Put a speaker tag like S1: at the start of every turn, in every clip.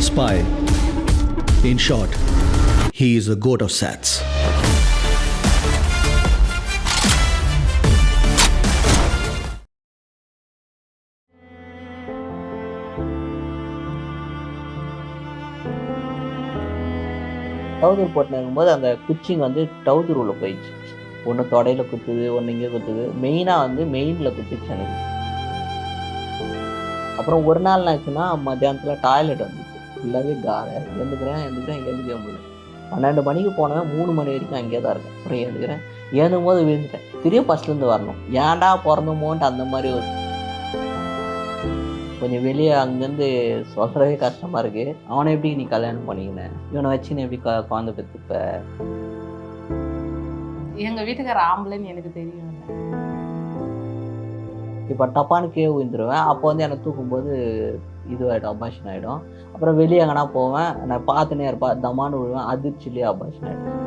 S1: spy. In short, he is the goat of sats.
S2: டவுதூர் போட்டு இருக்கும்போது அந்த குச்சிங் வந்து டவுதூர் உள்ள போயிடுச்சு ஒன்று தொடையில் குத்துது ஒன்று இங்கே குத்துது மெயினாக வந்து மெயினில் குத்துச்சு எனக்கு அப்புறம் ஒரு நாள் என்னாச்சுன்னா மத்தியானத்தில் டாய்லெட் வந்து ஃபுல்லாகவே காரை எழுந்துக்கிறேன் எழுந்துக்கிறேன் எழுந்துக்க முடியல பன்னெண்டு மணிக்கு போனவன் மூணு மணி வரைக்கும் அங்கேயே தான் இருக்கேன். அப்புறம் எழுந்துக்கிறேன். ஏந்தும் போது விழுந்துட்டேன் திரும்ப ஃபஸ்ட்லேருந்து வரணும். ஏன்டா பிறந்தமோன்ட்டு அந்த மாதிரி ஒரு கொஞ்சம் வெளியே அங்கேருந்து சொல்கிறவே கஷ்டமாக இருக்குது அவனை எப்படி நீ கல்யாணம் பண்ணிக்கின? இவனை வச்சு நீ எப்படி குழந்தை பெற்றுப்ப
S3: எங்க வீட்டுக்கார ஆம்பளைன்னு எனக்கு தெரியும்.
S2: இப்போ டப்பான்னு கீழே விழுந்துருவேன். அப்போ வந்து என்னை தூக்கும்போது இதுவாகிடும் அபாஷன் ஆகிடும் அப்புறம் வெளியே எங்கன்னா போவேன் நான் பார்த்துனே இருப்பேன் தமான்னு விழுவேன் அதிர்ச்சிலேயே அபாஷன் ஆகிடும்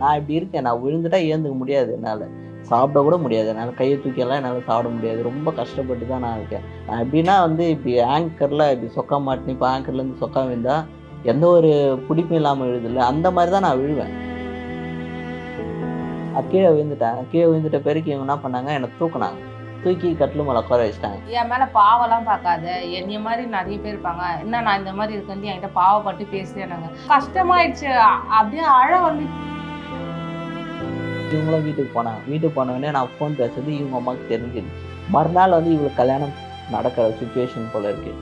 S2: நான் இப்படி இருக்கேன் நான் விழுந்துட்டா ஏந்துக்க முடியாது என்னால். சாப்பிட கூட முடியாது என்னால். கையை தூக்கியெல்லாம் என்னால் சாப்பிட முடியாது. ரொம்ப கஷ்டப்பட்டு தான் நான் இருக்கேன். நான் எப்படின்னா வந்து இப்படி ஆங்கரில் இப்படி சொக்கா மாட்டினி இப்போ ஆங்கர்லேருந்து சொக்கா விழுந்தால் எந்த ஒரு பிடிப்பும் இல்லாமல் விழுதில்ல. அந்த மாதிரி தான் நான் விழுவேன். கீழே விழுந்துட்டேன். கீழே விழுந்துட்ட பிறகு இவங்க என்ன பண்ணாங்க? என்னை தூக்குனாங்க. தூக்கி கட்டில் மேலே உட்கார வச்சிட்டாங்க.
S3: என் மேல பாவம்லாம் பார்க்காத. என்னைய மாதிரி நிறைய பேர் இருப்பாங்க. என்ன நான் இந்த மாதிரி இருக்கேன் என்கிட்ட பாவப்பட்டு பேசுறேனாங்க கஷ்டமாயிடுச்சு. அப்படியே அழ வந்து
S2: இவங்களும் வீட்டுக்கு போனாங்க. வீட்டுக்கு போனவொடனே நான் ஃபோன் பேசுறது இவங்க அம்மாவுக்கு தெரிஞ்சிருச்சு. மறுநாள் வந்து இவளுக்கு கல்யாணம் நடக்கிற சுச்சுவேஷன் போல இருக்கு.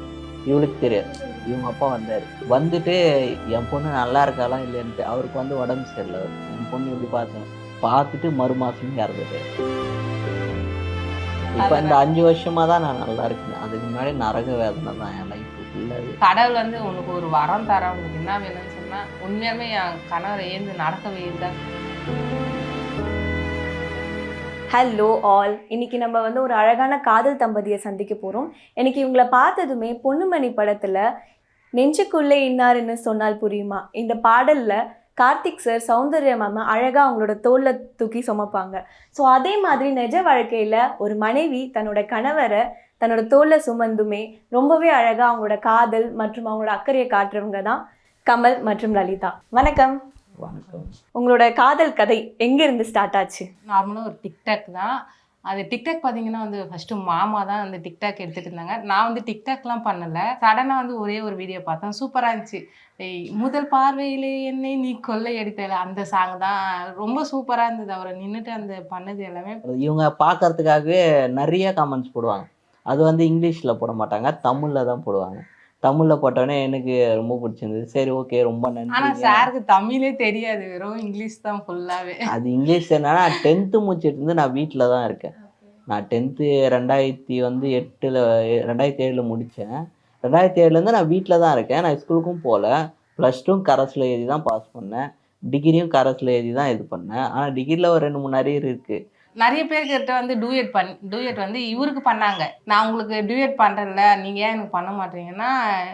S2: இவளுக்கு தெரியாது. இவங்க அப்பா வந்தார். வந்துட்டு என் பொண்ணு நல்லா இருக்காளா இல்லைன்ட்டு அவருக்கு வந்து உடம்பு சரியில்லை. என் பொண்ணு எப்படி பார்த்தேன் பார்த்துட்டு மறு மாதம் இறந்துட்டு இப்போ இந்த அஞ்சு வருஷமா தான் நான் நல்லா இருக்கேன். அதுக்கு முன்னாடி நரக வேதனை தான் என் லைஃப் ஃபுல்லாகவே
S3: கடவுள் வந்து உனக்கு ஒரு வரம் தர. உனக்கு என்ன வேணும்னு சொன்னா உண்மையாலுமே என் கணவரை ஏந்து நடக்க வைதான்
S4: ஹலோ ஆல் இன்னைக்கு நம்ம வந்து ஒரு அழகான காதல் தம்பதியை சந்திக்க போகிறோம் எனக்கு இவங்கள பார்த்ததுமே பொன்னுமணி படத்தில் நெஞ்சுக்குள்ளே இன்னாருன்னு சொன்னால் புரியுமா? இந்த பாடலில் கார்த்திக் சார் சௌந்தர்யா மேம் அழகாக அவங்களோட தோளில் தூக்கி சுமப்பாங்க. ஸோ அதே மாதிரி நிஜ வாழ்க்கையில் ஒரு மனைவி தன்னோட கணவரை தன்னோட தோளில் சுமந்துமே ரொம்பவே அழகாக அவங்களோட காதல் மற்றும் அவங்களோட அக்கறையை காட்டுறவங்க தான் கமல் மற்றும் லலிதா. வணக்கம்.
S2: வணக்கம்.
S4: உங்களோட காதல் கதை எங்கேருந்து ஸ்டார்ட் ஆச்சு?
S3: நார்மலாக ஒரு டிக்டாக் தான். அது டிக்டாக் பார்த்தீங்கன்னா வந்து ஃபர்ஸ்ட் மாமா தான் வந்து டிக்டாக் எடுத்துட்டு இருந்தாங்க. நான் வந்து டிக்டாக்லாம் பண்ணல. சடனாக வந்து ஒரே ஒரு வீடியோ பார்த்தேன். சூப்பராக இருந்துச்சு. முதல் பார்வையிலே என்னை நீ கொள்ளை அடித்தல அந்த சாங் தான் ரொம்ப சூப்பராக இருந்தது. அவரை நின்றுட்டு அந்த பண்ணது எல்லாமே.
S2: இவங்க பார்க்கறதுக்காகவே நிறைய கமெண்ட்ஸ் போடுவாங்க. அது வந்து இங்கிலீஷில் போட மாட்டாங்க தமிழில் தான் போடுவாங்க. தமிழில் போட்டோடனே எனக்கு ரொம்ப பிடிச்சிருந்தது. சரி ஓகே ரொம்ப
S3: ஆனால்
S2: நன்றி
S3: சாருக்கு தமிழே தெரியாது. வெறும் இங்கிலீஷ் தான் ஃபுல்லாகவே
S2: அது இங்கிலீஷ் என்னன்னா டென்த்து முடிச்சிட்டு இருந்து நான் வீட்டில் தான் இருக்கேன். நான் டென்த்து ரெண்டாயிரத்தி வந்து எட்டில் ரெண்டாயிரத்தி ஏழில் முடித்தேன் ரெண்டாயிரத்தி ஏழுலேருந்து நான் வீட்டில் தான் இருக்கேன். நான் ஸ்கூலுக்கும் போகல ப்ளஸ் டூ கரஸில் எழுதி தான் பாஸ் பண்ணேன். டிகிரியும் கரஸில் எழுதி தான் இது பண்ணேன். ஆனால் டிகிரியில் ஒரு ரெண்டு மூணு அரியர் இருக்குது
S3: நிறைய பேர்கிட்ட வந்து டூயட் பண் டூயட் வந்து இவருக்கு பண்ணாங்க. நான் உங்களுக்கு டூயட் பண்ணுறேன்ல நீங்கள் ஏன் எனக்கு பண்ண மாட்டீங்கன்னா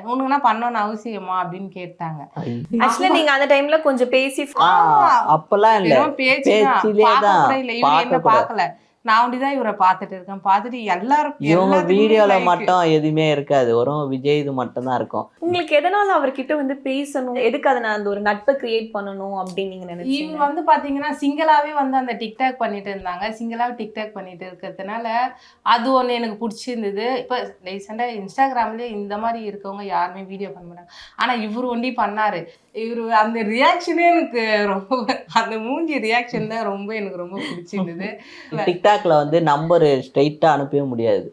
S3: உனக்குன்னா பண்ணணும்னு அவசியமா அப்படின்னு கேட்டாங்க.
S4: ஆக்சுவலா நீங்க அந்த டைம்ல கொஞ்சம் பேசி
S2: அப்பெல்லாம் இல்லை.
S3: பேச்சு இல்லை. இவரு என்ன. பார்க்கல. நான் ஒண்டிதான் இவரை பார்த்துட்டு இருக்கேன். பார்த்துட்டு எல்லாரும்
S2: இவங்க வீடியோல. மட்டும் எதுவுமே இருக்காது. வரும் விஜய் இது மட்டும் தான் இருக்கும்.
S4: உங்களுக்கு எதனால அவர்கிட்ட வந்து பேசணும்? எதுக்கு அதை நான் அந்த ஒரு நட்பை கிரியேட் பண்ணணும் அப்படின்னு நீங்க
S3: இவங்க
S4: நினைச்சீங்க
S3: வந்து பாத்தீங்கன்னா சிங்கிளாவே வந்து அந்த டிக்டாக் பண்ணிட்டு இருந்தாங்க. சிங்கிளாவே டிக்டாக் பண்ணிட்டு இருக்கிறதுனால அது ஒண்ணு எனக்கு பிடிச்சிருந்தது. இப்போ ரீசெண்டாக இன்ஸ்டாகிராம்லயே இந்த மாதிரி இருக்கவங்க யாருமே வீடியோ பண்ண மாட்டாங்க. ஆனா இவர் ஒண்டி பண்ணாரு. இவரு அந்த ரியாக்ஷனே எனக்கு ரொம்ப அந்த மூஞ்சி ரியாக்ஷன் தான் ரொம்ப எனக்கு ரொம்ப பிடிச்சிருந்தது.
S2: டிக்டாக்ல வந்து நம்பர் ஸ்ட்ரைட்டா அனுப்பவே முடியாது.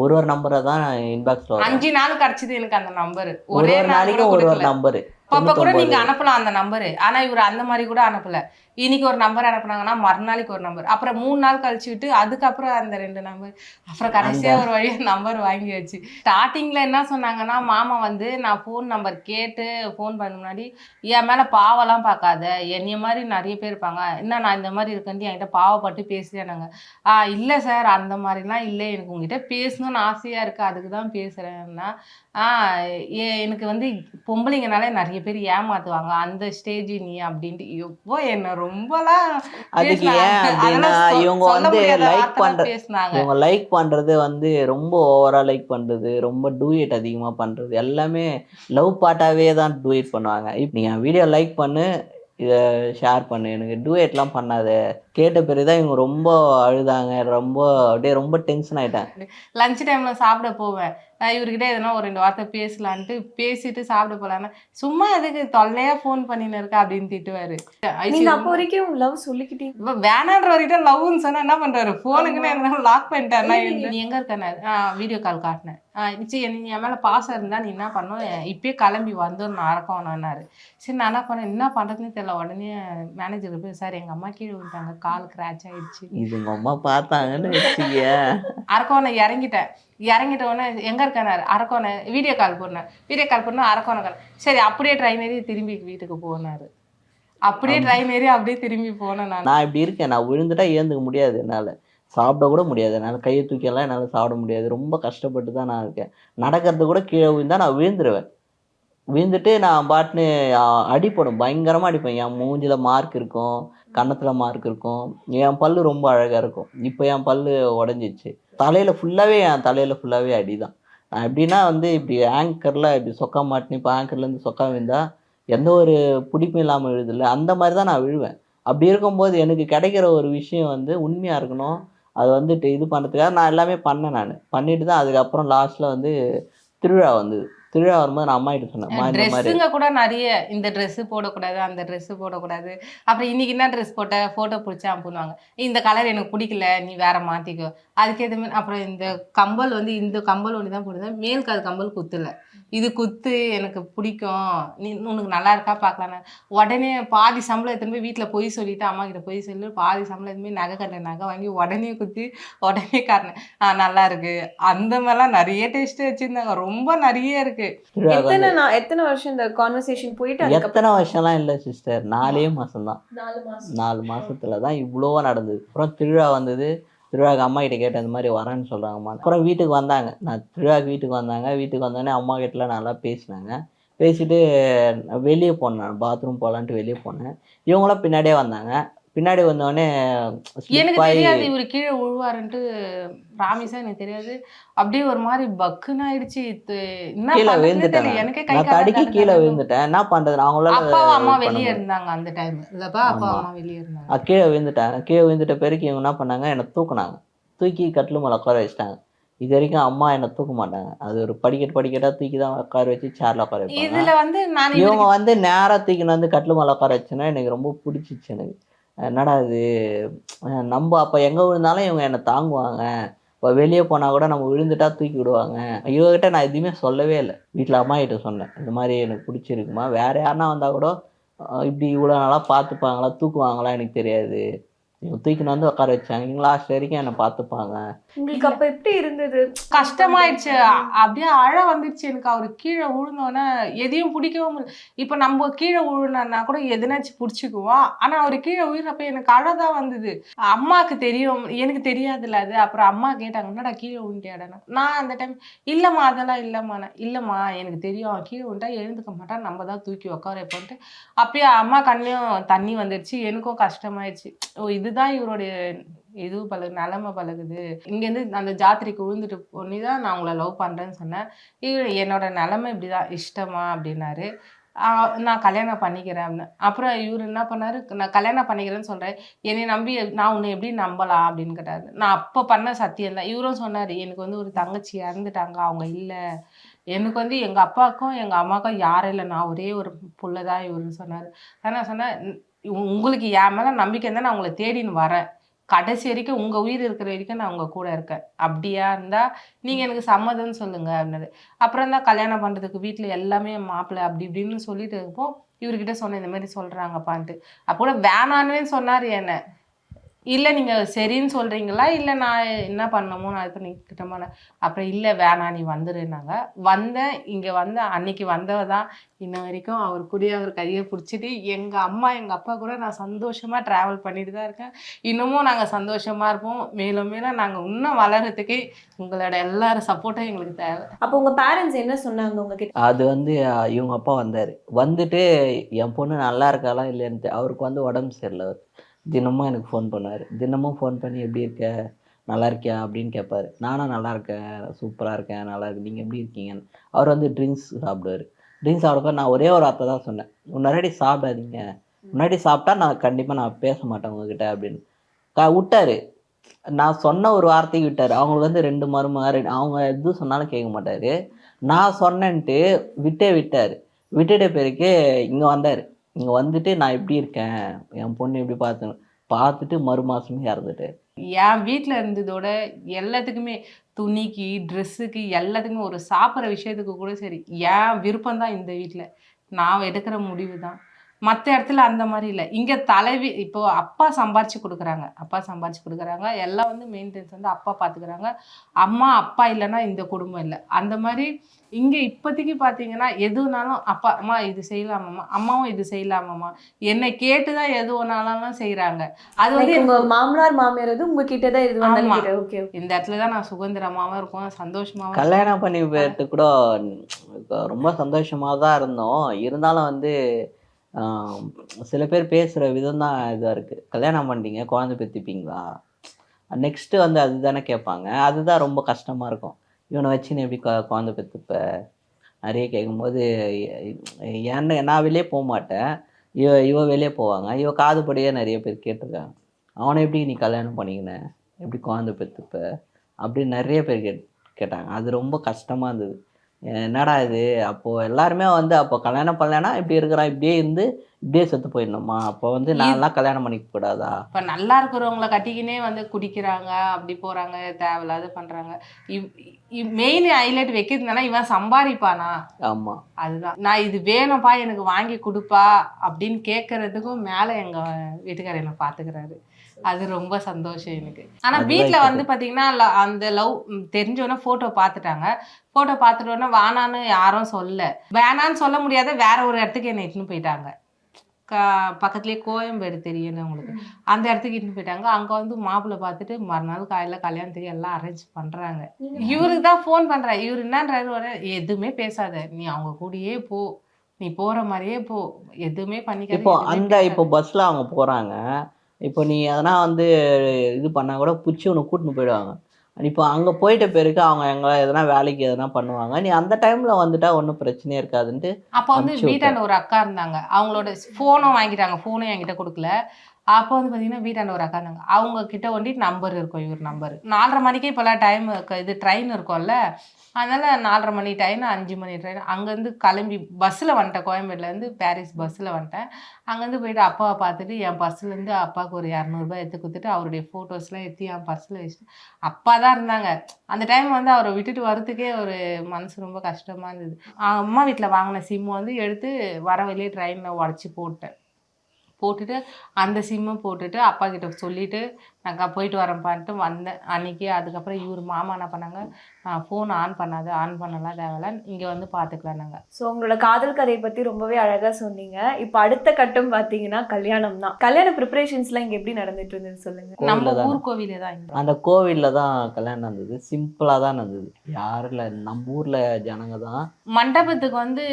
S2: ஒரு ஒரு நம்பரை தான் இன்பாக்ஸ்ல
S3: அஞ்சு நாள் கிடைச்சது எனக்கு அந்த நம்பர்
S2: ஒரு
S3: ஒரே
S2: ஒரு
S3: நாள்
S2: நாளைக்கு ஒரு ஒரு. நம்பர்
S3: அப்ப கூட நீங்க அனுப்பலாம் அந்த நம்பரு ஆனா இவர் அந்த மாதிரி கூட அனுப்பல. இன்னைக்கு ஒரு நம்பர் அனுப்புனாங்கன்னா மறுநாளைக்கு ஒரு நம்பர் அப்புறம் மூணு நாள் கழிச்சு விட்டு அதுக்கப்புறம் அந்த ரெண்டு நம்பர் அப்புறம் கடைசியா ஒரு வழியா நம்பர் வாங்கி வச்சு. ஸ்டார்டிங்ல என்ன சொன்னாங்கன்னா மாமா வந்து நான் ஃபோன் நம்பர் கேட்டு ஃபோன் பண்ண முன்னாடி என் மேல பாவம்லாம் பார்க்காத. என்னைய மாதிரி நிறைய பேர் இருப்பாங்க. என்ன நான் இந்த மாதிரி இருக்கேன் என்கிட்ட பாவப்பட்டு பேசுறேனாங்க ஆ இல்ல சார் அந்த மாதிரிலாம் இல்லை. எனக்கு உங்ககிட்ட பேசணும்னு ஆசையா இருக்கு. அதுக்கு தான் பேசுறேன்னா ஆ எ- எனக்கு வந்து பொம்பளைங்கனாலே நிறைய பேர் ஏமாத்துவாங்க. அந்த ஸ்டேஜ் நீ அப்படின்ட்டு. எப்போ என்ன ரொம்பலாம்
S2: அதுக்கு. ஏன் அப்படின்னா இவங்க வந்து லைக் பண்ற இவங்க லைக் பண்றது வந்து ரொம்ப ஓவரா லைக் பண்றது ரொம்ப டூயட் அதிகமா பண்றது எல்லாமே லவ் பாட்டாவே தான் டூயட் பண்ணுவாங்க. இப்போ நீ வீடியோ லைக் பண்ணு இதை ஷேர் பண்ணு. எனக்கு டூயட்லாம் பண்ணாத. கேட்ட பிறகு தான் இவங்க ரொம்ப அழுதாங்க. ரொம்ப அப்படியே ரொம்ப டென்ஷன் ஆயிட்டாங்க.
S3: லஞ்ச் டைம்ல சாப்பிட போவேன். நான் இவர்கிட்ட எதனா ஒரு ரெண்டு வார்த்தை பேசலான்ட்டு பேசிட்டு சாப்பிட போலான்னா. சும்மா எதுக்கு தொல்லையா ஃபோன் பண்ணின்னு இருக்க அப்படின்னு திட்டுவாரு.
S4: நீங்க அப்போ வரைக்கும் லவ் சொல்லிக்கிட்டீங்க.
S3: இப்ப வேணான்ற வரைக்கும் லவ்னு சொன்னா என்ன பண்றாரு? போனுக்குன்னு என்ன லாக் பண்ணிட்டாருனா நீ எங்க இருக்கானு வீடியோ கால் காட்டினேன். சி நீ என் மேல பாசம் இருந்தா நீ என்ன பண்ணும்? இப்பயே கிளம்பி வந்துடும் நான் அரக்கணும்னாரு சரி நான் என்ன பண்ணேன்? என்ன பண்றதுன்னு தெரியல. உடனே மேனேஜர் போய் சார் எங்க அம்மா கீழே விட்டாங்க கால் கிராச் ஆயிடுச்சு.
S2: இது உங்க அம்மா பார்த்தாங்கன்னு வச்சுக்க
S3: அரக்கோணை இறங்கிட்டேன். இறங்கிட்ட உடனே எங்க இருக்கானாரு அரக்கோணை வீடியோ கால் பண்ணேன் வீடியோ கால் பண்ணா அரக்கோணை கால் சரி அப்படியே ட்ரெயின் ஏறி திரும்பி வீட்டுக்கு போனாரு. அப்படியே ட்ரெயின் ஏறி அப்படியே திரும்பி போனேன் நான்.
S2: நான் இப்படி இருக்கேன். நான் விழுந்துட்டா ஏந்துக்க முடியாது. என்னால் சாப்பிட கூட முடியாது. என்னால் கையை தூக்கியெல்லாம் என்னால் சாப்பிட முடியாது. ரொம்ப கஷ்டப்பட்டு தான் நான் இருக்கேன். நடக்கிறது கூட கீழே விழுந்தா நான் விழுந்துருவேன். விழுந்துட்டு நான் பாட்டுன்னு அடிப்படும். பயங்கரமாக அடிப்பேன். என் மூஞ்சில மார்க் இருக்கும். கன்னத்தில் மார்க் இருக்கும். என் பல்லு ரொம்ப அழகாக இருக்கும். இப்போ என் பல்லு உடஞ்சிச்சு. தலையில் ஃபுல்லாகவே என் தலையில் ஃபுல்லாகவே அடி தான் நான் எப்படின்னா வந்து இப்படி ஆங்கரில் இப்படி சொக்கா மாட்டினு இப்போ ஆங்கர்லேருந்து சொக்கா விழுந்தா எந்த ஒரு பிடிப்பும் இல்லாமல் விழுதில்ல. அந்த மாதிரி தான் நான் விழுவேன். அப்படி இருக்கும்போது எனக்கு கிடைக்கிற ஒரு விஷயம் வந்து உண்மையாக இருக்கணும். அது வந்துட்டு இது பண்ணுறதுக்காக நான் எல்லாமே பண்ணேன் நான். பண்ணிட்டு தான் அதுக்கப்புறம் லாஸ்ட்டில் வந்து திருவிழா வந்தது. திருவிழா வரும்போது நான் அம்மா கிட்ட சொன்னேன்.
S3: ட்ரெஸ்ஸுங்க கூட நிறைய இந்த ட்ரெஸ்ஸு போடக்கூடாது அந்த ட்ரெஸ்ஸு போடக்கூடாது. அப்புறம் இன்னைக்கு என்ன ட்ரெஸ் போட்ட? ஃபோட்டோ பிடிச்சா அனுப்புவாங்க. இந்த கலர் எனக்கு பிடிக்கல நீ வேற மாத்திக்கோ. அதுக்கேற்ற மாதிரி அப்புறம் இந்த கம்பல் வந்து இந்த கம்பல் ஒன்று தான் போடுது மேல் காது கம்பல் குத்துல. இது குத்து எனக்கு பிடிக்கும். நீ உனக்கு நல்லா இருக்கா? பார்க்கலான்னு. உடனே பாதி சம்பளம் எடுத்துன்னு போய் வீட்டில் பொய் சொல்லிட்டு அம்மா கிட்ட பொய் சொல்லி. பாதி சம்பளம் போய் நகை கட்ட நகை வாங்கி உடனே குத்தி உடனே காட்டினேன் ஆ நல்லா இருக்கு. அந்த மாதிரிலாம் நிறைய டேஸ்ட் வச்சிருந்தாங்க. ரொம்ப நிறைய இருக்கு.
S4: எத்தனை நான் எத்தனை வருஷம் இந்த கான்வர்சேஷன் போயிட்டு
S2: எத்தனை வருஷம்லாம் இல்லை சிஸ்டர் நாலே மாசம்தான்.
S4: நாலு மாசம்.
S2: நாலு மாசத்துல தான் இவ்வளோ நடந்தது. அப்புறம் திருவிழா வந்தது. திருவிழாக்கு அம்மா கிட்ட கேட்டேன் இந்த மாதிரி வரேன்னு சொல்கிறாங்கம்மா அப்புறம் வீட்டுக்கு வந்தாங்க. நான் திருவிழாக்கு வீட்டுக்கு வந்தாங்க. வீட்டுக்கு வந்தோடனே அம்மா கிட்டலாம் நல்லா பேசினாங்க. பேசிட்டு வெளியே போனேன் பாத்ரூம் போகலான்ட்டு வெளியே போனேன். இவங்களாம் பின்னாடியே வந்தாங்க. பின்னாடி வந்தோடனே
S3: எனக்கு தெரியாது இவர் கீழே விழுவாருன்ட்டு ராமிசா எனக்கு தெரியாது. அப்படியே ஒரு மாதிரி பக்குன்னு ஆயிடுச்சு.
S2: கீழே விழுந்துட்டேன்.
S3: எனக்கே
S2: தடுக்கி கீழே. விழுந்துட்டேன். என்ன பண்றது? அவங்களால
S3: அப்பாவும் அம்மா வெளியே. இருந்தாங்க அந்த டைம் இல்லப்பா அப்பா. அம்மா வெளியே இருந்தாங்க.
S2: கீழே விழுந்துட்டாங்க. கீழே விழுந்துட்ட பிறகு இவங்க என்ன பண்ணாங்க? என்னை தூக்குனாங்க. தூக்கி கட்டில் மேலே உட்கார வச்சிட்டாங்க. இது வரைக்கும் அம்மா என்னை தூக்க மாட்டாங்க. அது ஒரு படிக்கட்டு படிக்கட்டா தூக்கி தான் உட்கார வச்சு சேர்ல உட்கார
S3: இதுல வந்து
S2: இவங்க வந்து நேரா தூக்கின்னு வந்து கட்டில் மேலே உட்கார வச்சுன்னா எனக்கு ரொம்ப பிடிச்சிச்சு எனக்கு. என்னடா இது? நம்ம அப்போ எங்கே விழுந்தாலும் இவங்க என்னை தாங்குவாங்க. இப்போ வெளியே போனால் கூட நம்ம விழுந்துட்டா தூக்கி விடுவாங்க. இவகிட்ட நான் எதுவுமே சொல்லவே இல்லை. வீட்டில் அம்மா கிட்ட சொன்னேன். இந்த மாதிரி எனக்கு பிடிச்சிருக்குமா? வேற யாருன்னா வந்தால் கூட இப்படி இவ்வளோ நாளாக பார்த்துப்பாங்களா? தூக்குவாங்களா? எனக்கு தெரியாது. தூக்கின்னு வந்து உட்கார வச்சாங்க. லாஸ்ட் வரைக்கும் என்னை பார்த்துப்பாங்க.
S4: உங்களுக்கு அப்ப எப்படி இருந்தது?
S3: கஷ்டமாயிடுச்சு. அப்படியே அழ வந்துடுச்சு எனக்கு. அவர் கீழே விழுந்தோன்னே எதையும் பிடிக்கவும் முடியல இப்போ நம்ம கீழே விழுனா கூட எதுனாச்சும் பிடிச்சிக்குவோம் ஆனா அவர் கீழே விழுறப்ப எனக்கு அழதான் வந்தது. அம்மாவுக்கு தெரியும். எனக்கு தெரியாதுல்ல அது. அப்புறம் அம்மா கேட்டாங்க என்னடா கீழே விழுண்டியாடா நான் அந்த டைம் இல்லம்மா அதெல்லாம் இல்லம்மா. நான் இல்லம்மா எனக்கு தெரியும். அவன் கீழே விழுந்தா எழுந்துக்க மாட்டான். நம்ம தான் தூக்கி உட்கார வைப்போன்ட்டு. அப்பயே அம்மா கண்ணையும் தண்ணி வந்துடுச்சு எனக்கும் கஷ்டமாயிடுச்சு. ஓ இதுதான் இவருடைய இது பழகு நிலமை பழகுது. இங்கேருந்து அந்த ஜாத்திரைக்கு விழுந்துட்டு பொண்ணி தான் நான் உங்களை லவ் பண்ணுறேன்னு சொன்னேன். இவர் என்னோட நிலமை இப்படிதான் இஷ்டமா அப்படின்னாரு. நான் கல்யாணம் பண்ணிக்கிறேன் அப்படின்னு. அப்புறம் இவர் என்ன பண்ணார்? நான் கல்யாணம் பண்ணிக்கிறேன்னு சொல்கிறேன் என்னை நம்பி நான் உன்னை எப்படி நம்பலாம் அப்படின்னு கேட்டாரு. நான் அப்போ பண்ண சத்தியம் தான் இவரும் சொன்னார் எனக்கு வந்து ஒரு தங்கச்சி இறந்துட்டாங்க அவங்க இல்லை. எனக்கு வந்து எங்கள் அப்பாவுக்கும் எங்கள் அம்மாவுக்கும் யாரும் இல்லை. நான் ஒரே ஒரு புள்ள தான் இவருன்னு சொன்னார். ஆனால் சொன்னேன் உங்களுக்கு என் மேலே நம்பிக்கை இருந்தால் நான் உங்களை தேடின்னு வரேன். கடைசி வரைக்கும் உங்கள் உயிர் இருக்கிற வரைக்கும் நான் உங்கள் கூட இருக்கேன். அப்படியா இருந்தால் நீங்கள் எனக்கு சம்மதம்னு சொல்லுங்க அப்படின்னது அப்புறம் தான் கல்யாணம் பண்ணுறதுக்கு வீட்டில் எல்லாமே மாப்பிள்ளை அப்படி இப்படின்னு சொல்லிட்டு இருப்போம் இவர்கிட்ட சொன்னேன் இந்த மாதிரி சொல்கிறாங்கப்பான்ட்டு அப்போ கூட வேணான்னு சொன்னார் என்ன. இல்லை நீங்கள் சரின்னு சொல்கிறீங்களா இல்லை நான் என்ன பண்ணணுமோ நான் இது பண்ணிக்கிட்டோமா அப்புறம் இல்லை வேணாம் நீ வந்துருன்னாங்க. வந்தேன். இங்கே வந்த அன்னைக்கு வந்தவ தான் இன்ன வரைக்கும் அவர் கூடயே அவர் கையை பிடிச்சிட்டு எங்கள் அம்மா எங்கள் அப்பா கூட நான் சந்தோஷமாக ட்ராவல் பண்ணிட்டு தான் இருக்கேன். இன்னமும் நாங்கள் சந்தோஷமாக இருப்போம். மேலும் மேலும் நாங்கள் இன்னும் வளர்கிறதுக்கு உங்களோட எல்லாரும் சப்போர்ட்டும் எங்களுக்கு தேவை.
S4: அப்போ உங்க பேரண்ட்ஸ் என்ன சொன்னாங்க உங்ககிட்ட?
S2: அது வந்து இவங்க அப்பா வந்தார். வந்துட்டு என் பொண்ணு நல்லா இருக்காளா? இல்லைன்ட்டு அவருக்கு வந்து உடம்பு சரியில்லை. தினமும் எனக்கு ஃபோன் பண்ணுவார். தினமும் ஃபோன் பண்ணி எப்படி இருக்க? நல்லா இருக்கியா? அப்படின்னு கேட்பாரு. நானும் நல்லா இருக்கேன். சூப்பராக இருக்கேன். நல்லா இருக்கு. நீங்கள் எப்படி இருக்கீங்கன்னு அவர் வந்து ட்ரிங்க்ஸ் சாப்பிடுவார். ட்ரிங்க்ஸ் சாப்பிடப்ப நான் ஒரே ஒரு வார்த்தை தான் சொன்னேன். முன்னாடி சாப்பிடாதீங்க. முன்னாடி சாப்பிட்டா நான் கண்டிப்பாக நான் பேச மாட்டேன் உங்ககிட்ட அப்படின்னு. க விட்டாரு. நான் சொன்ன ஒரு வார்த்தைக்கு விட்டார். அவங்களுக்கு வந்து ரெண்டு மருமக ரெண்டு அவங்க எது சொன்னாலும் கேட்க மாட்டார். நான் சொன்னேன்ட்டு விட்டே விட்டார். விட்டுட்ட பிறகு இங்கே வந்தார். இங்கே வந்துட்டு நான் எப்படி இருக்கேன்? என் பொண்ணு எப்படி பார்த்து பார்த்துட்டு மறு மாதமே இறந்துட்டு.
S3: என் வீட்டில் இருந்ததோட எல்லாத்துக்குமே துணிக்கு ட்ரெஸ்ஸுக்கு எல்லாத்துக்குமே ஒரு சாப்பிட்ற விஷயத்துக்கு கூட சரி என் விருப்பம் தான் இந்த வீட்டில் நான் எடுக்கிற முடிவு தான் மற்ற இடத்துல அந்த மாதிரி இல்லை. இங்கே தலைவி இப்போ அப்பா சம்பாரிச்சு கொடுக்குறாங்க. அப்பா சம்பாரிச்சு கொடுக்குறாங்க. எல்லாம் வந்து மெயின்டெனன்ஸ் வந்து அப்பா பார்த்துக்கிறாங்க அம்மா அப்பா இல்லைன்னா இந்த குடும்பம் இல்லை. அந்த மாதிரி இங்கே இப்போதைக்கு பார்த்தீங்கன்னா எதுனாலும் அப்பா அம்மா இது செய்யலாமாம்மா? அம்மாவும் இது செய்யலாமாம்மா? என்னை கேட்டு தான் எது ஒன்றாலும் செய்கிறாங்க அது வந்து
S4: Like உங்க மாமனார் மாமியார் வந்து உங்ககிட்ட தான் இது. வந்தாங்க ஓகே
S3: இந்த இடத்துல தான் நான் சுதந்திரமாவும் இருக்கும் சந்தோஷமாவும்
S2: கல்யாணம் பண்ணி போயிட்டு கூட ரொம்ப சந்தோஷமாக தான் இருந்தோம். இருந்தாலும் வந்து சில பேர் பேசுகிற விதம் தான் இதாக இருக்குது கல்யாணம் பண்ணிட்டீங்க குழந்தை பெற்றுப்பீங்களா நெக்ஸ்ட்டு வந்து அதுதானே கேட்பாங்க. அதுதான் ரொம்ப கஷ்டமாக இருக்கும். இவனை வச்சு நீ எப்படி குழந்தை பெற்றுப்ப நிறைய கேட்கும்போது என்ன நான் வெளியே போக மாட்டேன். இவ இவ வெளியே போவாங்க. இவ காதுபடியே நிறைய பேர் கேட்டிருக்காங்க. அவனை எப்படி நீ கல்யாணம் பண்ணிக்கின? எப்படி குழந்தை பெற்றுப்ப அப்படின்னு நிறைய பேர் கேட் கேட்டாங்க. அது ரொம்ப கஷ்டமாக இருந்தது. என்னடா இது? அப்போது எல்லாருமே வந்து அப்போ கல்யாணம் பண்ணலன்னா இப்படி இருக்கிறான் இப்படியே இருந்து இப்படியே செத்து போயிடணுமா? அப்போ வந்து நான்லாம் கல்யாணம் பண்ணிக்க கூடாதா?
S3: இப்போ நல்லா இருக்கிறவங்கள கட்டிக்கினே வந்து குடிக்கிறாங்க அப்படி போகிறாங்க தேவையில்லாத பண்ணுறாங்க மெயின் ஹைலைட் வைக்கிறதுனா இவன் சம்பாதிப்பானா?
S2: ஆமாம்
S3: அதுதான். நான் இது வேணும்ப்பா எனக்கு வாங்கி கொடுப்பா அப்படின்னு கேட்கறதுக்கும் மேலே எங்கள் வீட்டுக்காரர் என்னை பார்த்துக்கிறாரு அது ரொம்ப சந்தோஷம் எனக்கு. ஆனால்
S2: அதுதான்
S3: வீட்டில் வந்து பார்த்தீங்கன்னா ல- அந்த லவ் தெரிஞ்சோன்னே ஃபோட்டோ பார்த்துட்டாங்க ஃபோட்டோ பார்த்துட்டோன்னே வேணான்னு யாரும் சொல்ல. வேணான்னு சொல்ல முடியாத வேற ஒரு இடத்துக்கு என்னை இட்டுன்னு போயிட்டாங்க. பக்கத்துலேயே கோயம்பேடு தெரியும்ல உங்களுக்கு. அந்த இடத்துக்கு இட்டுன்னு போயிட்டாங்க. அங்கே வந்து மாப்பிள்ளை பார்த்துட்டு மறுநாள் காலையில் கல்யாணத்துக்கு எல்லாம் அரேஞ்ச் பண்ணுறாங்க இவருக்கு தான் ஃபோன் பண்றேன் இவர் என்னன்றாரு ஒரு எதுவுமே பேசாத. நீ அவங்க கூடயே போ. நீ போற மாதிரியே போ. எதுவுமே பண்ணிக்காத.
S2: இப்போ அந்த. இப்போ பஸ்ஸில் அவங்க போகிறாங்க இப்போ நீ எதனா வந்து இது பண்ணால் கூட பிடிச்சி உன்னை கூட்டின்னு போயிடுவாங்க. இப்போ அங்கே போயிட்ட பிறகு அவங்க எங்கே எதனா வேலைக்கு எதனா பண்ணுவாங்க. நீ அந்த டைமில் வந்துட்டா ஒன்றும் பிரச்சனையே இருக்காதுன்ட்டு
S3: அப்போ வந்து வீட்டாண்ட ஒரு அக்கா இருந்தாங்க. அவங்களோட ஃபோனும் வாங்கிட்டாங்க. ஃபோனும் என்கிட்ட கொடுக்கல. அப்போ வந்து பார்த்தீங்கன்னா வீட்டாண்ட ஒரு அக்கா இருந்தாங்க. அவங்க கிட்ட ஒண்டி நம்பர் இருக்கும். இவர் நம்பர் நாலரை மணிக்கே இப்போல்லாம் டைம் இது ட்ரெயின் இருக்கும்ல. அதனால் நாலரை மணி ட்ரெயின் அஞ்சு மணி ட்ரெயின் அங்கேருந்து கிளம்பி பஸ்ஸில் வந்துட்டேன். கோயம்பேட்டிலேருந்து பாரிஸ் பஸ்ஸில் வந்துட்டேன். அங்கேருந்து போயிட்டு அப்பாவை பார்த்துட்டு என் பர்ஸ்லேருந்து அப்பாவுக்கு ஒரு இரநூறுபா எடுத்து கொடுத்துட்டு அவருடைய ஃபோட்டோஸ்லாம் எடுத்து என் பர்ஸில் வச்சுட்டு அப்பா தான் இருந்தாங்க. அந்த டைம் வந்து அவரை விட்டுட்டு வரதுக்கே ஒரு மனசு ரொம்ப கஷ்டமாக இருந்தது. அம்மா வீட்டில் வாங்கின சிம்மை வந்து எடுத்து வர வழியே ட்ரெயினில் உடச்சி போட்டேன். போட்டுட்டு அந்த சிம்மை போட்டுட்டு அப்பா கிட்ட சொல்லிவிட்டு நான் க- போயிட்டு வரேன்ப்பான்ட்டு வந்தேன். அன்னைக்கு அதுக்கப்புறம் இவர் மாமா என்ன பண்ணாங்க? ஃபோன் ஆன் பண்ணாது. ஆன் பண்ணலாம் தேவையில்ல. இங்கே வந்து பார்த்துக்கலாம் நாங்கள்
S4: ஸோ உங்களோட காதல் கதையை பத்தி ரொம்பவே அழகா சொன்னீங்க. இப்போ அடுத்த கட்டம் பாத்தீங்கன்னா கல்யாணம் தான். கல்யாண ப்ரிப்பரேஷன்ஸ்லாம் இங்க எப்படி நடந்துட்டு இருந்தது சொல்லுங்க.
S3: நம்ம ஊர் கோவிலே தான்.
S2: அந்த கோவிலில் தான் கல்யாணம் நடந்தது. சிம்பிளாக தான் நடந்தது. யாரும் இல்லை. நம்ம ஊரில் ஜனங்க தான்.
S3: மண்டபத்துக்கு வந்து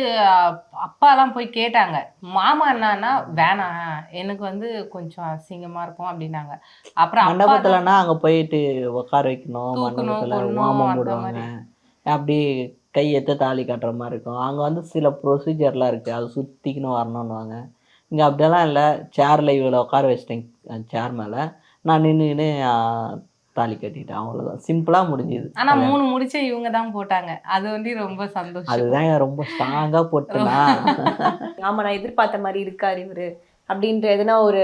S3: அப்பாலாம் போய் கேட்டாங்க. மாமா என்னன்னா வேணாம். எனக்கு வந்து கொஞ்சம் அசிங்கமா இருக்கும் அப்படின்னாங்க. அப்புறம் அப்பா தான்
S2: மண்டபத்துலனா அங்கே போயிட்டு உட்கார வைக்கணும் மண்டபத்தில்
S3: அந்த
S2: போடுவாங்க. அப்படி கை எடுத்து தாலி கட்டுற மாதிரி இருக்கும். அங்கே வந்து சில ப்ரொசீஜர்லாம் இருக்குது அது சுற்றிக்கணும் வரணும்னுவாங்க. இங்கே அப்படியெல்லாம் இல்லை. சேரில் இவ்வளோ உட்கார வச்சிட்டேன் சேர் மேலே. நான் நின்றுன்னு தாலி கட்டிட்டேன். அவ்வளோதான் சிம்பிளாக முடிஞ்சுது.
S3: ஆனா மூணு முடிச்ச இவங்க தான் போட்டாங்க. அது வந்து ரொம்ப சந்தோஷம்.
S2: அதுதாங்க ரொம்ப ஸ்ட்ராங்காக போட்டுனா.
S4: ஆமா நான் எதிர்பார்த்த மாதிரி இருக்காரு இவரு. அப்படின்ற எதுனா ஒரு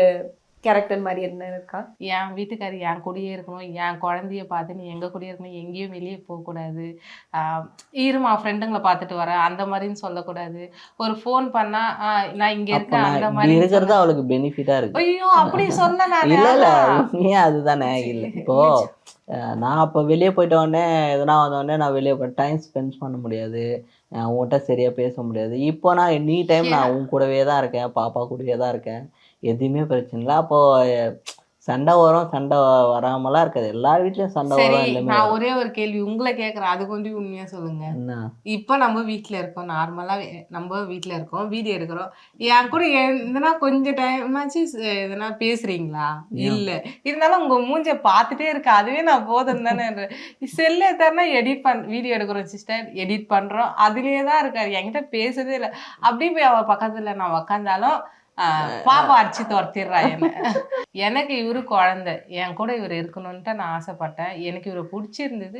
S4: கேரக்டர் மாதிரி என்ன இருக்கா?
S3: என் வீட்டுக்காரி என் கூடயே இருக்கணும். என் குழந்தைய பார்த்து நீ எங்க கூடயே இருக்கணும்? எங்கேயும் வெளியே போகக்கூடாது. ஆஹ் இருமா ஃப்ரெண்டுங்களை பார்த்துட்டு வரேன். அந்த மாதிரின்னு சொல்லக்கூடாது. ஒரு ஃபோன் பண்ணா ஆஹ் நான் இங்க இருக்கேன். அந்த மாதிரி
S2: இருக்கிறது அவளுக்கு பெனிஃபிட்டா இருக்கு.
S3: ஐயோ அப்படி நான்
S2: இல்ல இல்ல. அதுதானே. இல்ல இப்போ நான் அப்ப வெளியே போயிட்ட உடனே எதனா வந்த உடனே நான் வெளியே போய் டைம் ஸ்பெண்ட் பண்ண முடியாது. உன்கிட்ட சரியா பேச முடியாது. இப்போ நான் எனி டைம் நான் உன் கூடவே தான் இருக்கேன். பாப்பா கூடவே தான் இருக்கேன். எதுவுமே பிரச்சனை இல்லை அப்போ சண்டை வரும் சண்டை வராமலாம் இருக்காது. எல்லார் வீட்லயும் சண்டை வரும் எல்லாமே
S3: நான். ஒரே ஒரு கேள்வி உங்களை கேக்குறேன். அது கொஞ்சம் உண்மையா சொல்லுங்க. இப்போ நம்ம வீட்ல இருக்கோம். நார்மலா நம்ம வீட்ல இருக்கோம். வீடியோ எடுக்கிறோம். என் கூட எதுனா கொஞ்சம் டைம் ஆச்சு எதனா பேசுறீங்களா? இல்ல. இருந்தாலும் உங்க மூஞ்ச பார்த்துட்டே இருக்கு. அதுவே நான் போதும் தானே. செல்ல தரனா எடிட் பண் வீடியோ எடுக்கிறோம் சிஸ்டர் எடிட் பண்றோம். அதுலயே தான் இருக்காரு. என்கிட்ட பேசுறதே இல்லை. அப்படியே போய் அவ பக்கத்துல நான் உக்காந்தாலும் பாப்பா அடிச்சு துரத்திடுறா என்ன. எனக்கு இவரு குழந்தை. என் கூட இவர் இருக்கணும்ட்டு நான் ஆசைப்பட்டேன். எனக்கு இவரை பிடிச்சிருந்தது.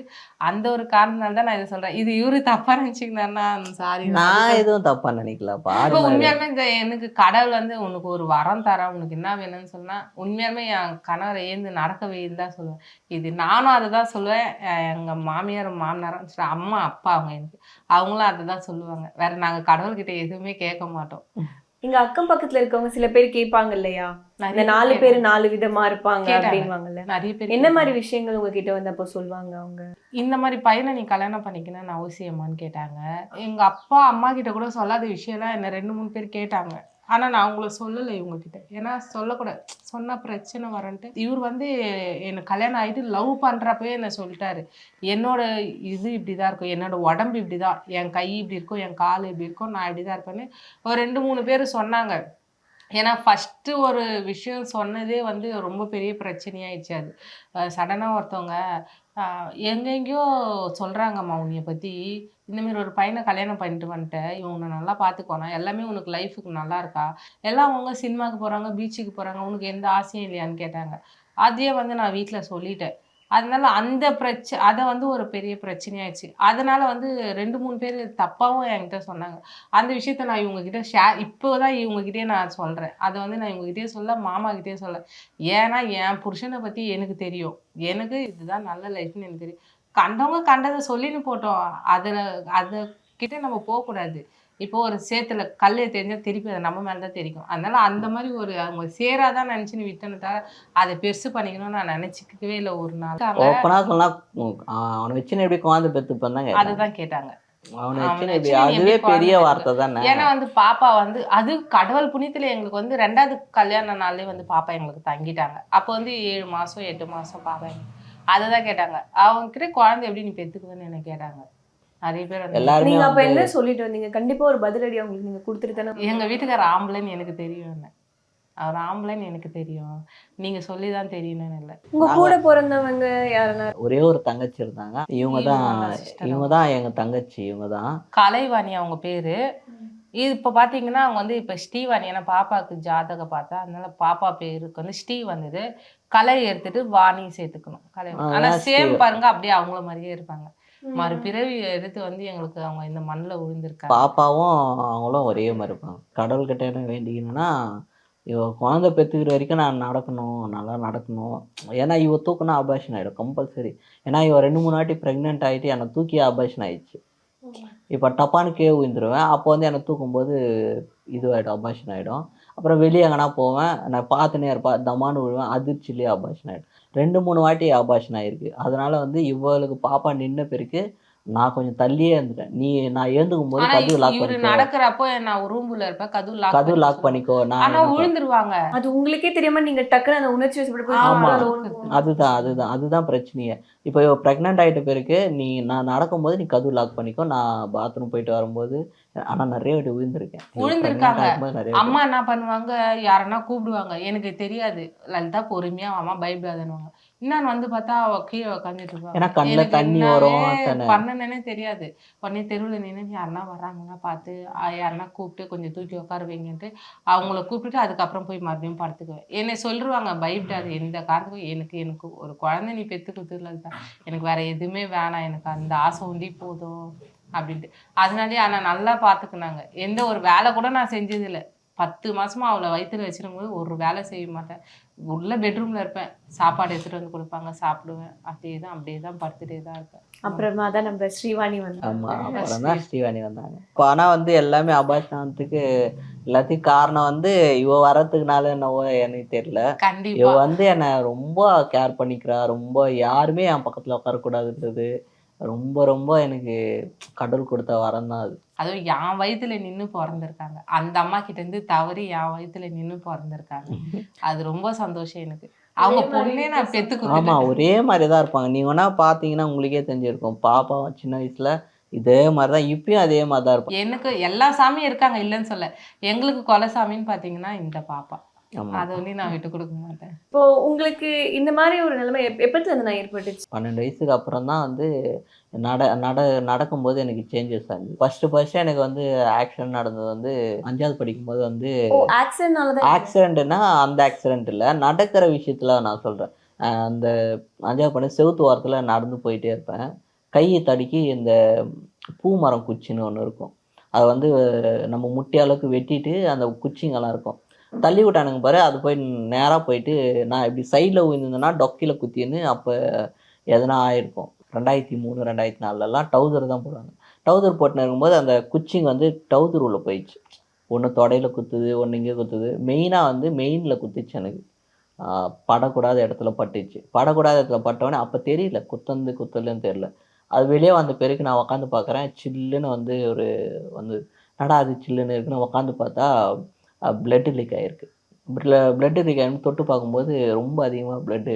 S3: அந்த ஒரு காரணத்தால தான் நான் இதை சொல்றேன். இது இவரு தப்பா நினைச்சுக்கினா சாரி
S2: நான் எதுவும் தப்பா நினைக்கலப்பா
S3: இப்போ. உண்மையாலுமே இந்த எனக்கு கடவுள் வந்து உனக்கு ஒரு வரம் தரேன் உனக்கு என்ன வேணும்னு சொன்னா உண்மையாலுமே என் கணவரை ஏந்து நடக்க வைன்னு தான் சொல்லுவேன். இது நானும் அதை தான் சொல்லுவேன். எங்க மாமியார் மாமனாரும் அம்மா அப்பா அவங்க எனக்கு அவங்களும் அதை தான் சொல்லுவாங்க. வேற நாங்க கடவுள்கிட்ட எதுவுமே கேட்க மாட்டோம்.
S4: இங்க அக்கம் பக்கத்துல இருக்கவங்க சில பேர் கேட்பாங்க இல்லையா? இந்த நாலு
S3: பேர்
S4: நாலு விதமா இருப்பாங்க. அப்படின்வாங்கல்ல.
S3: நிறைய பேர்
S4: என்ன மாதிரி விஷயங்கள் உங்ககிட்ட வந்தப்போ சொல்லுவாங்க அவங்க?
S3: இந்த மாதிரி பையனை நீ கல்யாணம் பண்ணிக்கணும்னு அவசியமான்னு கேட்டாங்க. எங்க அப்பா அம்மா கிட்ட கூட சொல்லாத விஷயம்லாம் என்ன ரெண்டு மூணு பேர் கேட்டாங்க. ஆனால் நான் அவங்கள சொல்லலை இவங்கக்கிட்ட ஏன்னா சொல்லக்கூடாது. சொன்ன பிரச்சனை வரன்ட்டு இவர் வந்து எனக்கு கல்யாணம் ஆகிட்டு லவ் பண்ணுறப்பவே என்னை சொல்லிட்டாரு. என்னோட இது இப்படி தான் இருக்கும். என்னோட உடம்பு இப்படி தான் என் கை இப்படி இருக்கும். என் கால் இப்படி இருக்கும். நான் இப்படி தான் இருப்பேன்னு ஒரு ரெண்டு மூணு பேர் சொன்னாங்க. ஏன்னா ஃபஸ்ட்டு ஒரு விஷயம் சொன்னதே வந்து ரொம்ப பெரிய பிரச்சனையாயிடுச்சு அது. சடனாக ஒருத்தவங்க எங்கெங்கேயோ சொல்கிறாங்கம்மா உன்னைய பற்றி இந்தமாரி ஒரு பையனை கல்யாணம் பண்ணிட்டு வந்துட்டேன். இவன் உன்னை நல்லா பார்த்துக்கோனா எல்லாமே உனக்கு லைஃபுக்கு நல்லா இருக்கா? எல்லாம் அவங்க சினிமாவுக்கு போகிறாங்க பீச்சுக்கு போகிறாங்க உனக்கு எந்த ஆசையும் இல்லையான்னு கேட்டாங்க. அதையே வந்து நான் வீட்டில் சொல்லிட்டேன். அதனால அந்த பிரச்ச அதை வந்து ஒரு பெரிய பிரச்சனையாயிடுச்சு. அதனால வந்து ரெண்டு மூணு பேர் தப்பாகவும் என்கிட்ட சொன்னாங்க. அந்த விஷயத்த நான் இவங்ககிட்ட ஷேர் இப்போ தான் இவங்ககிட்டே நான் சொல்கிறேன் அதை வந்து நான் இவங்ககிட்டே சொல்ல மாமா கிட்டே சொல்ல. ஏன்னா என் புருஷனை பற்றி எனக்கு தெரியும். எனக்கு இதுதான் நல்ல லைஃப்னு எனக்கு தெரியும். கண்டவங்க கண்டதை சொல்லின்னு போட்டோம். அதில் அதை கிட்ட நம்ம போகக்கூடாது. இப்போ ஒரு சேத்துல கல்லை தெரிஞ்சா திருப்பி அது நம்ம மேல தான் தெரியும் அதனால அந்த மாதிரி ஒரு அவங்க சேராதான் நினைச்சுன்னு விட்டேன்னு தவிர அதை பெருசு பண்ணிக்கணும்னு நான் நினைச்சுக்கவே இல்லை ஒரு நாள்.
S2: ஓப்பனா சொன்னா உம், ஆஹ், அவனை வச்சுன்னு எப்படி குழந்தை தான் கேட்டாங்க.
S3: அதுதான் கேட்டாங்க.
S2: அதுவே பெரிய வார்த்தை தானே.
S3: ஏன்னா வந்து பாப்பா வந்து அது கடவுள் புண்ணியத்துல எங்களுக்கு வந்து ரெண்டாவது கல்யாண நாள்லயே வந்து பாப்பா எங்களுக்கு தங்கிட்டாங்க. அப்போ வந்து ஏழு மாசம் எட்டு மாசம் பாப்பா எங்களுக்கு அதுதான் கேட்டாங்க. அவங்க கிட்ட குழந்தை எப்படி நீ பெத்துக்குவேன்னு என்ன கேட்டாங்க. நிறைய பேர் வந்து
S2: எல்லாருமே
S4: நீங்க அப்ப என்ன சொல்லிட்டு வந்தீங்க? கண்டிப்பா ஒரு பதிலடி அவங்களுக்கு நீங்க கொடுத்துட்டு தானே
S3: எங்க வீட்டுக்கார ஆம்பளைன்னு எனக்கு தெரியும் என்ன. அவர் ஆம்பளைன்னு எனக்கு தெரியும். நீங்க சொல்லிதான் தெரியணும்னு இல்லை.
S4: உங்க கூட பிறந்தவங்க யாருன்னா?
S2: ஒரே ஒரு தங்கச்சி இருந்தாங்க. இவங்க தான்
S3: இவங்க தான்
S2: எங்க தங்கச்சி இவங்க தான்.
S3: கலைவாணி அவங்க பேரு. இது இப்போ பார்த்தீங்கன்னா அவங்க வந்து இப்போ ஸ்ரீவாணி ஏன்னா பாப்பாவுக்கு ஜாதகம் பார்த்தா அதனால பாப்பா பேருக்கு வந்து ஸ்ரீ வந்தது. கலை எடுத்துட்டு வாணி சேர்த்துக்கணும். கலை
S2: ஆ,
S3: ஆனா
S2: அதான்
S3: சேம். பாருங்க அப்படியே அவங்கள மாதிரியே இருப்பாங்க. மறுபிறவி எடுத்து வந்து எங்களுக்கு அவங்க இந்த மண்ணில் விழுந்திருக்காங்க
S2: பாப்பாவும் அவங்களும் ஒரே மாதிரி இருப்பாங்க. கடவுள்கிட்ட என்ன வேண்டிக்கணும்னா இவ குழந்தை பெற்றுக்கிற வரைக்கும் நான் நடக்கணும் நல்லா நடக்கணும். ஏன்னா இவ தூக்குனா அபாஷன் ஆகிடும் கம்பல்சரி ஏன்னா இவ ரெண்டு மூணு வாட்டி ப்ரெக்னென்ட் ஆகிட்டு என்னை தூக்கி அபாஷன் ஆயிடுச்சு. இப்போ டப்பான்னு கே விழுந்துருவேன். அப்போ வந்து என்னை தூக்கும்போது இதுவாகிடும் அபாஷன் ஆகிடும் அப்புறம் வெளியே எங்கன்னா போவேன் நான் பார்த்துனே இருப்பேன் தமான்னு விழுவேன் அதிர்ச்சிலேயே அபாஷன் ஆகிடும் ரெண்டு மூணு வாட்டி அபாஷன் ஆயிருக்கு. அதனால வந்து இவளுக்கு பாப்பா நின்ன பிறகு நான் கொஞ்சம் தள்ளியே இருந்துட்டேன். நீ நான் எழுந்துக்கும் போது கதவு லாக் பண்ணிக்கோ.
S3: நடக்கிறப்போ நான் ரூம்ல இருப்பேன் கதவு லாக்
S2: கதவு லாக் பண்ணிக்கோ. நான்
S3: ஆனா விழுந்துருவாங்க.
S4: அது உங்களுக்கே தெரியாம நீங்க டக்குன்னு அந்த உணர்ச்சி வசப்பட்டு.
S2: அதுதான் அதுதான் அதுதான் பிரச்சனையே. இப்போ இவ ப்ரெக்னென்ட் ஆயிட்ட பிறகு நீ நான் நடக்கும்போது நீ கதவு லாக் பண்ணிக்கோ. நான் பாத்ரூம் போயிட்டு வரும்போது ஆனா நிறைய வாட்டி விழுந்திருக்கேன்
S3: விழுந்திருக்காங்க. அம்மா என்ன பண்ணுவாங்க? யாரன்னா கூப்பிடுவாங்க. எனக்கு தெரியாது. லலிதா பொறுமையா அம்மா பயப்படாதன்னுவாங்க. இன்னொன்னு வந்து பார்த்தா அவ கீழே உட்காந்துட்டு இருப்பாங்க. பண்ணனே தெரியாது. உடனே தெருவில் நின்று யாருன்னா வர்றாங்கன்னா பார்த்து யாருன்னா கூப்பிட்டு கொஞ்சம் தூக்கி உட்கார வைங்கன்ட்டு அவங்கள கூப்பிட்டுட்டு அதுக்கப்புறம் போய் மறுபடியும் படுத்துக்குவேன். என்னை சொல்லிருவாங்க பயப்படாது எந்த காரணத்துக்கும் எனக்கு எனக்கு ஒரு குழந்தை நீ பெற்று கொடுத்துருல எனக்கு வேற எதுவுமே வேணாம். எனக்கு அந்த ஆசை உண்டி போதும். அப்படின்ட்டு. அதனாலே ஆனால் நல்லா பார்த்துக்குனாங்க எந்த ஒரு வேலை கூட நான் செஞ்சதில்லை. பத்து மாசமா அவளை வயித்துல வச்சிருக்கும் போது ஒரு வேலை செய்ய மாட்டேன். உள்ள பெட்ரூம்ல இருப்பேன். சாப்பாடு எடுத்துட்டு வந்து கொடுப்பாங்க சாப்பிடுவேன். அப்படியே தான் அப்படியே தான் படுத்துட்டே தான் இருப்பேன்.
S4: அப்புறமா தான் நம்ம ஸ்ரீவாணி வந்து
S2: அப்புறம் தான் ஸ்ரீவாணி வந்தாங்க. இப்போ ஆனால் வந்து எல்லாமே அபாஷனத்துக்கு எல்லாத்தையும் காரணம் வந்து இவ வரதுக்குனால என்னவோ எனக்கு தெரியல. இவ
S3: கண்டிப்பா
S2: வந்து என்னை ரொம்ப கேர் பண்ணிக்கிறா. ரொம்ப யாருமே என் பக்கத்துல உட்காரக்கூடாதுன்றது. ரொம்ப ரொம்ப எனக்கு கடவுள் கொடுத்த வரம் தான் அது.
S3: அதுவும் என் வயித்துல நின்னு பிறந்திருக்காங்க. அந்த அம்மா கிட்ட இருந்து தவறி என் வயித்துல நின்னு பிறந்திருக்காங்க. அது ரொம்ப சந்தோஷம் எனக்கு. அவங்க பொண்ணே நான் பெத்து
S2: ஆமா ஒரே மாதிரி தான் இருப்பாங்க. நீங்க வேணா பாத்தீங்கன்னா உங்களுக்கே தெரிஞ்சிருக்கும். பாப்பா சின்ன வயசுல இதே மாதிரி தான் இப்பயும் அதே மாதிரி தான் இருப்பாங்க.
S3: எனக்கு எல்லா சாமியும் இருக்காங்க இல்லைன்னு சொல்ல. எங்களுக்கு கொலை சாமின்னு பாத்தீங்கன்னா இந்த பாப்பா. அதை வந்து நான் விட்டு கொடுக்க மாட்டேன்.
S4: இப்போ உங்களுக்கு இந்த மாதிரி ஒரு நிலைமை எப் எப்பத்துல இருந்து நான் ஏற்பட்டுச்சு?
S2: பன்னெண்டு வயசுக்கு அப்புறம் தான் வந்து நட நட நடக்கும்போது எனக்கு சேஞ்சஸ் ஆகுது ஃபர்ஸ்ட் ஃபர்ஸ்ட் எனக்கு வந்து ஆக்சிடென்ட் நடந்தது வந்து அஞ்சாவது படிக்கும்போது வந்து
S4: ஓ ஆக்சிடென்ட்னால தான்
S2: ஆக்சிடென்ட்னா அந்த ஆக்சிடென்ட் இல்லை. நடக்கிற விஷயத்துல நான் சொல்றேன். அந்த அஞ்சாவது பண்ணி செவுத்து வாரத்துல நடந்து போயிட்டே இருப்பேன். கையை தடுக்கி இந்த பூ மரம் குச்சின்னு ஒன்று இருக்கும். அதை வந்து நம்ம முட்டி அளவுக்கு வெட்டிட்டு அந்த குச்சிங்கெல்லாம் இருக்கும். தள்ளி விட்டானுங்க பாரு. அது போய் நேராக போயிட்டு நான் இப்படி சைடில் விழுந்திருந்தேன்னா டொக்கியில் குத்தின்னு அப்போ எதனா ஆயிருக்கும். ரெண்டாயிரத்தி மூணு ரெண்டாயிரத்தி நாலுலலாம் டவுசர் தான் போடுவாங்க. டவுசர் போட்டுன்னு இருக்கும்போது அந்த குச்சிங் வந்து டவுசர் உள்ளே போயிடுச்சு. ஒன்று தொடையில் குத்துது ஒன்று இங்கே குத்துது. மெயினாக வந்து மெயினில் குத்துச்சு எனக்கு. படக்கூடாத இடத்துல பட்டுச்சு. படக்கூடாத இடத்துல பட்டவொடனே அப்போ தெரியல. குத்தந்து குத்தலன்னு தெரியல. அது வெளியே வந்த பிறகு நான் உட்காந்து பார்க்குறேன் சில்லுன்னு வந்து ஒரு வந்து நடா அது சில்லுன்னு இருக்குன்னு உட்காந்து பார்த்தா பிளட்டு லீக் ஆகிருக்கு பிளட்டு லீக் ஆகி தொட்டு பார்க்கும்போது ரொம்ப அதிகமாக பிளட்டு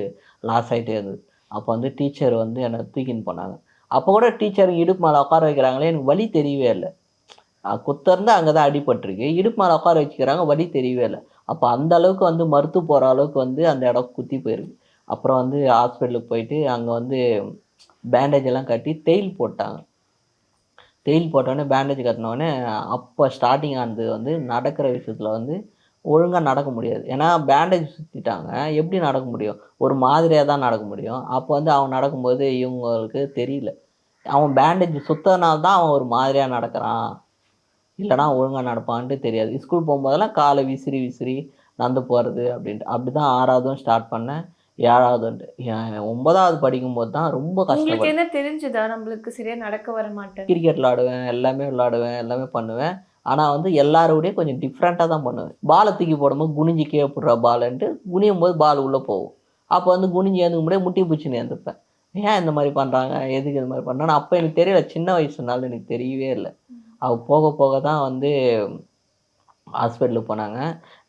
S2: லாஸ் ஆகிட்டே இருந்தது. அப்போ வந்து டீச்சர் வந்து என்னை தூக்கின்னு போனாங்க. அப்போ கூட டீச்சர் இடுப்பு மேலே உட்கார வைக்கிறாங்களே எனக்கு வழி தெரியவே இல்லை. குத்தர்ந்து அங்கே தான் அடிபட்டிருக்கு. இடுப்பு மேலே உட்கார வச்சுக்கிறாங்க வழி தெரியவே இல்லை. அப்போ அந்த அளவுக்கு வந்து மறுத்து போகிற அளவுக்கு வந்து அந்த இடம் குத்தி போயிருக்கு. அப்புறம் வந்து ஹாஸ்பிட்டலுக்கு போயிட்டு அங்கே வந்து பேண்டேஜ் எல்லாம் கட்டி தேயில் போட்டாங்க. தேயில் போட்டோடனே பேண்டேஜ் கட்டினோடனே அப்போ ஸ்டார்டிங் ஆனது வந்து நடக்கிற விஷயத்தில் வந்து ஒழுங்காக நடக்க முடியாது. ஏன்னா பேண்டேஜ் சுற்றிட்டாங்க எப்படி நடக்க முடியும்? ஒரு மாதிரியாக தான் நடக்க முடியும். அப்போ வந்து அவன் நடக்கும்போது இவங்களுக்கு தெரியல. அவன் பேண்டேஜ் சுத்தனால தான் அவன் ஒரு மாதிரியாக நடக்கிறான். இல்லைனா ஒழுங்காக நடப்பான்ட்டு தெரியாது. ஸ்கூல் போகும்போதெல்லாம் காலை விசிறி விசிறி நடந்து போகிறது அப்படின்ட்டு. அப்படி தான் ஆறாவதும் ஸ்டார்ட் பண்ணேன். ஏன் ஒன்பதாவது படிக்கும்போது தான் ரொம்ப கஷ்டப்பட்டேன்
S4: என்ன தெரிஞ்சுதா? நம்மளுக்கு சரியா நடக்க வர மாட்டேன்
S2: கிரிக்கெட் விளாடுவேன் எல்லாமே விளாடுவேன் எல்லாமே பண்ணுவேன். ஆனால் வந்து எல்லாரோடய கொஞ்சம் டிஃப்ரெண்ட்டாக தான் பண்ணுவேன். பாலை தூக்கி போடும்போது குனிஞ்சு கீழே போடுற பாலுன்ட்டு குனியும் போது பால் உள்ளே போகும். அப்போ வந்து குனிஞ்சு ஏந்துக்க முடியாது முட்டி பூச்சின்னு ஏந்துப்பேன். ஏன் இந்த மாதிரி பண்ணுறாங்க எதுக்கு இந்த மாதிரி பண்ணுறாங்க அப்போ எனக்கு தெரியல. சின்ன வயசுனால எனக்கு தெரியவே இல்லை. அவ போக போக தான் வந்து ஹாஸ்பிட்டலுக்கு போனாங்க.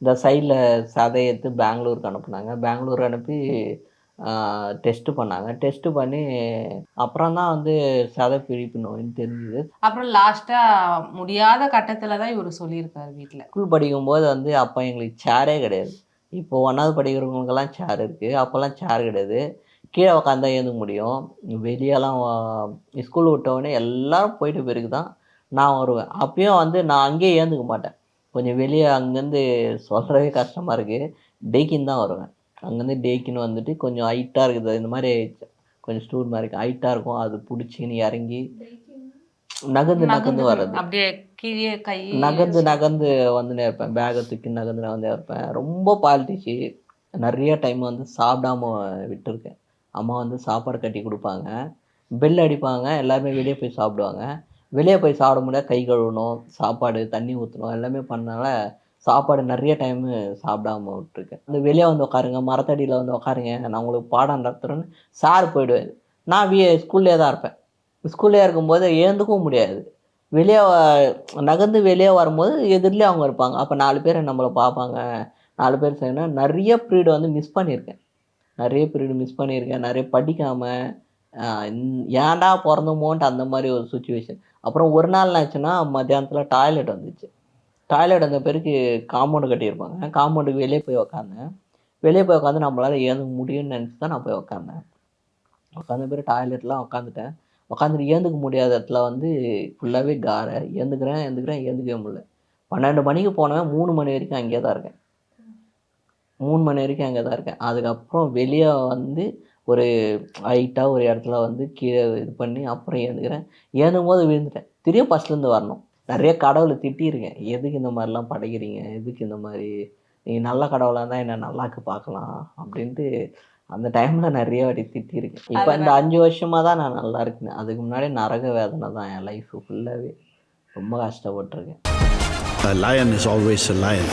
S2: இந்த சைடில் சதையை எடுத்து பெங்களூருக்கு அனுப்புனாங்க. பெங்களூர் அனுப்பி டெஸ்ட்டு பண்ணாங்க. டெஸ்ட்டு பண்ணி அப்புறம் தான் வந்து சதை பிடிப்பு நோயின்னு தெரிஞ்சுது.
S3: அப்புறம் லாஸ்டா முடியாத கட்டத்துல தான் இவர் சொல்லியிருக்காரு வீட்ல.
S2: ஸ்கூல் படிக்கும்போது வந்து அப்போ எங்களுக்கு சேரே கிடையாது. இப்போ ஒன்றாவது படிக்கிறவங்களுக்கெல்லாம் சேர் இருக்குது அப்போல்லாம் சேர் கிடையாது. கீழே உட்காந்தா ஏந்துக்க முடியும். வெளியெல்லாம் ஸ்கூல் விட்டவுடனே எல்லாரும் போயிட்டு பிறகு தான் நான் வருவேன். அப்பயும் வந்து நான் அங்கேயே ஏந்துக்க மாட்டேன். கொஞ்சம் வெளியே அங்கேருந்து சொல்கிறவே கஷ்டமாக இருக்குது டேக்கின் தான் வருவேன். அங்கேருந்து டேக்கின்னு வந்துட்டு கொஞ்சம் ஹைட்டாக இருக்குது. இந்த மாதிரி கொஞ்சம் ஸ்டூல் மாதிரி இருக்குது ஹைட்டாக இருக்கும். அது பிடிச்சின்னு இறங்கி நகர்ந்து நகர்ந்து வர்றது.
S3: அப்படியே கீழே கை
S2: நகர்ந்து நகர்ந்து வந்துனே இருப்பேன். பேகை தூக்கி நகர்ந்து நகர்ந்தே இருப்பேன். ரொம்ப பால்ட்டிச்சு நிறைய டைம் வந்து சாப்பிடாம விட்டுருக்கேன். அம்மா வந்து சாப்பாடு கட்டி கொடுப்பாங்க. பெல் அடிப்பாங்க. எல்லாருமே வெளியே போய் சாப்பிடுவாங்க. வெளியே போய் சாப்பிட முடியாது. கை கழுவணும் சாப்பாடு தண்ணி ஊற்றணும் எல்லாமே பண்ணனால சாப்பாடு நிறைய டைமு சாப்பிடாம விட்டுருக்கேன். அந்த வெளியே வந்து உட்காருங்க மரத்தடியில் வந்து உட்காருங்க நான் உங்களுக்கு பாடம் நடத்துகிறேன்னு சார் போயிடுவார். நான் வி ஸ்கூல்லே தான் இருப்பேன். ஸ்கூல்லே இருக்கும்போது எழுந்துக்கவும் முடியாது. வெளியே வ- நகர்ந்து வெளியே வரும்போது எதிரிலே அவங்க இருப்பாங்க. அப்போ நாலு பேர் நம்மளை பார்ப்பாங்க. நாலு பேர் செய்யணும் நிறைய பீரியட் வந்து மிஸ் பண்ணியிருக்கேன். நிறைய பீரியட் மிஸ் பண்ணியிருக்கேன். நிறைய படிக்காமல் ஏன்டா பிறந்தோமோன்ட்டு அந்த மாதிரி ஒரு சுச்சுவேஷன் அப்புறம் ஒரு நாள் ஆச்சுன்னா மத்தியானத்தில் டாய்லெட் வந்துச்சு. டாய்லெட் வந்த பிறகு காம்பவுண்டு கட்டியிருப்பாங்க. காம்பவுண்டுக்கு வெளியே போய் உக்காந்தேன். வெளியே போய் உட்காந்து நம்மளால் ஏந்து முடியும்னு நினச்சி தான் நான் போய் உக்காந்தேன். உட்காந்த பேர் டாய்லெட்லாம் உட்காந்துட்டேன் உட்காந்துட்டு ஏந்துக்க முடியாத இடத்துல வந்து ஃபுல்லாகவே காரை. ஏந்துக்கிறேன் ஏந்துக்கிறேன் ஏந்துக்கவே முடியல. பன்னெண்டு மணிக்கு போனவன் மூணு மணி வரைக்கும் அங்கேயே தான் இருக்கேன். மூணு மணி வரைக்கும் அங்கே தான் இருக்கேன். அதுக்கப்புறம் வெளியே வந்து ஒரு ஹைட்டாக ஒரு இடத்துல வந்து கீழே இது பண்ணி அப்புறம் ஏந்துக்கிறேன். ஏந்தும் போது விழுந்துட்டேன் திரும்ப ஃபஸ்ட்லேருந்து வரணும். நிறைய கடவுளை திட்டியிருக்கேன். எதுக்கு இந்த மாதிரிலாம் படைக்கிறீங்க? எதுக்கு இந்த மாதிரி? நீ நல்ல கடவுளாக இருந்தால் என்ன நல்லாக்கு பார்க்கலாம் அப்படின்ட்டு அந்த டைமில் நிறைய வாட்டி திட்டியிருக்கேன். இப்போ இந்த அஞ்சு வருஷமாக தான் நான் நல்லா இருக்கேன். அதுக்கு முன்னாடி நரக வேதனை தான் என் லைஃப் ஃபுல்லாகவே ரொம்ப கஷ்டப்பட்டிருக்கேன்.
S1: A lion is always a lion.